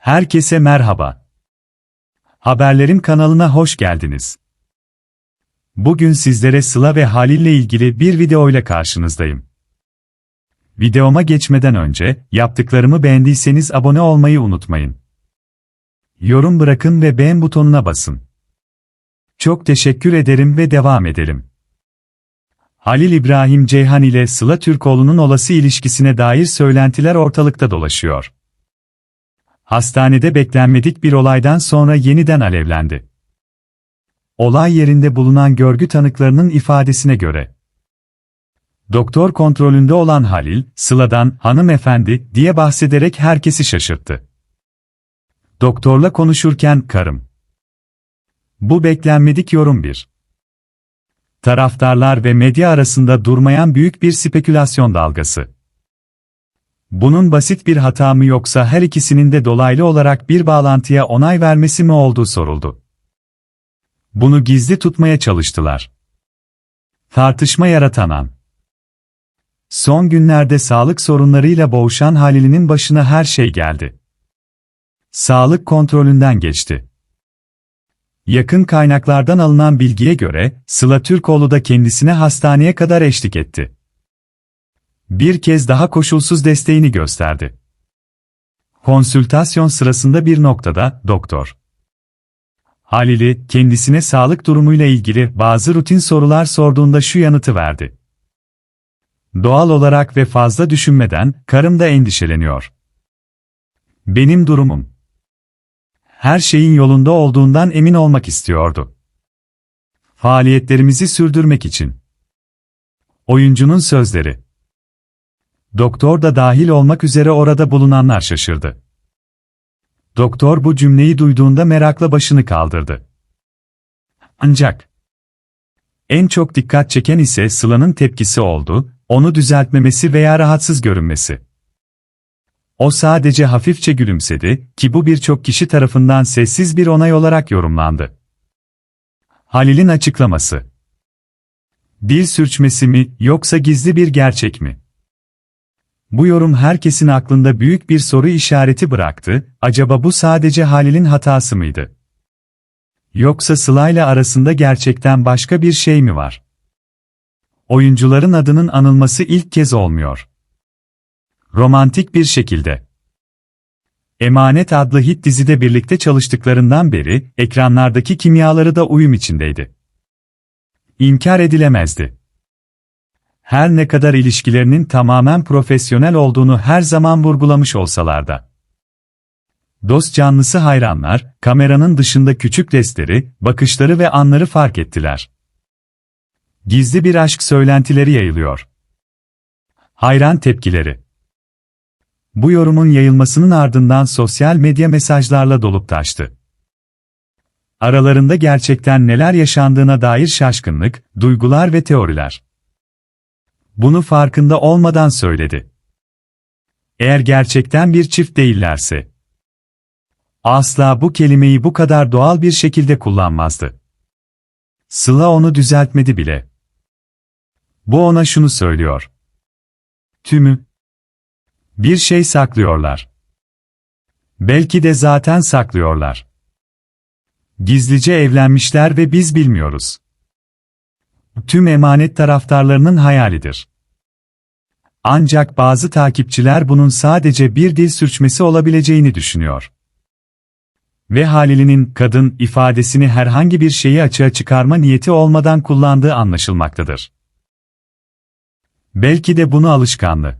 Herkese merhaba. Haberlerim kanalına hoş geldiniz. Bugün sizlere Sıla ve Halil ile ilgili bir video ile karşınızdayım. Videoma geçmeden önce, yaptıklarımı beğendiyseniz abone olmayı unutmayın. Yorum bırakın ve beğen butonuna basın. Çok teşekkür ederim ve devam edelim. Halil İbrahim Ceyhan ile Sıla Türkoğlu'nun olası ilişkisine dair söylentiler ortalıkta dolaşıyor. Hastanede beklenmedik bir olaydan sonra yeniden alevlendi. Olay yerinde bulunan görgü tanıklarının ifadesine göre, Doktor kontrolünde olan Halil, Sıla'dan hanımefendi diye bahsederek herkesi şaşırttı. Doktorla konuşurken karım. Bu beklenmedik yorum bir. Taraftarlar ve medya arasında durmayan büyük bir spekülasyon dalgası. Bunun basit bir hata mı yoksa her ikisinin de dolaylı olarak bir bağlantıya onay vermesi mi olduğu soruldu. Bunu gizli tutmaya çalıştılar. Tartışma yaratan an. Son günlerde sağlık sorunlarıyla boğuşan Halil'in başına her şey geldi. Sağlık kontrolünden geçti. Yakın kaynaklardan alınan bilgiye göre, Sıla Türkoğlu da kendisine hastaneye kadar eşlik etti. Bir kez daha koşulsuz desteğini gösterdi. Konsültasyon sırasında bir noktada, doktor. Halil'i, kendisine sağlık durumuyla ilgili bazı rutin sorular sorduğunda şu yanıtı verdi. Doğal olarak ve fazla düşünmeden, karım da endişeleniyor. Benim durumum. Her şeyin yolunda olduğundan emin olmak istiyordu. Faaliyetlerimizi sürdürmek için. Oyuncunun sözleri. Doktor da dahil olmak üzere orada bulunanlar şaşırdı. Doktor bu cümleyi duyduğunda merakla başını kaldırdı. Ancak en çok dikkat çeken ise Sıla'nın tepkisi oldu, onu düzeltmemesi veya rahatsız görünmesi. O sadece hafifçe gülümsedi ki bu birçok kişi tarafından sessiz bir onay olarak yorumlandı. Halil'in açıklaması. Dil sürçmesi mi yoksa gizli bir gerçek mi? Bu yorum herkesin aklında büyük bir soru işareti bıraktı, acaba bu sadece Halil'in hatası mıydı? Yoksa Sıla'yla arasında gerçekten başka bir şey mi var? Oyuncuların adının anılması ilk kez olmuyor. Romantik bir şekilde. Emanet adlı hit dizide birlikte çalıştıklarından beri, ekranlardaki kimyaları da uyum içindeydi. İnkar edilemezdi. Her ne kadar ilişkilerinin tamamen profesyonel olduğunu her zaman vurgulamış olsalar da. Dost canlısı hayranlar, kameranın dışında küçük restleri, bakışları ve anları fark ettiler. Gizli bir aşk söylentileri yayılıyor. Hayran tepkileri. Bu yorumun yayılmasının ardından sosyal medya mesajlarla dolup taştı. Aralarında gerçekten neler yaşandığına dair şaşkınlık, duygular ve teoriler. Bunu farkında olmadan söyledi. Eğer gerçekten bir çift değillerse, asla bu kelimeyi bu kadar doğal bir şekilde kullanmazdı. Sıla onu düzeltmedi bile. Bu ona şunu söylüyor. Tümü, bir şey saklıyorlar. Belki de zaten saklıyorlar. Gizlice evlenmişler ve biz bilmiyoruz. Tüm emanet taraftarlarının hayalidir. Ancak bazı takipçiler bunun sadece bir dil sürçmesi olabileceğini düşünüyor. Ve Halil'in kadın ifadesini herhangi bir şeyi açığa çıkarma niyeti olmadan kullandığı anlaşılmaktadır. Belki de bunu alışkanlığı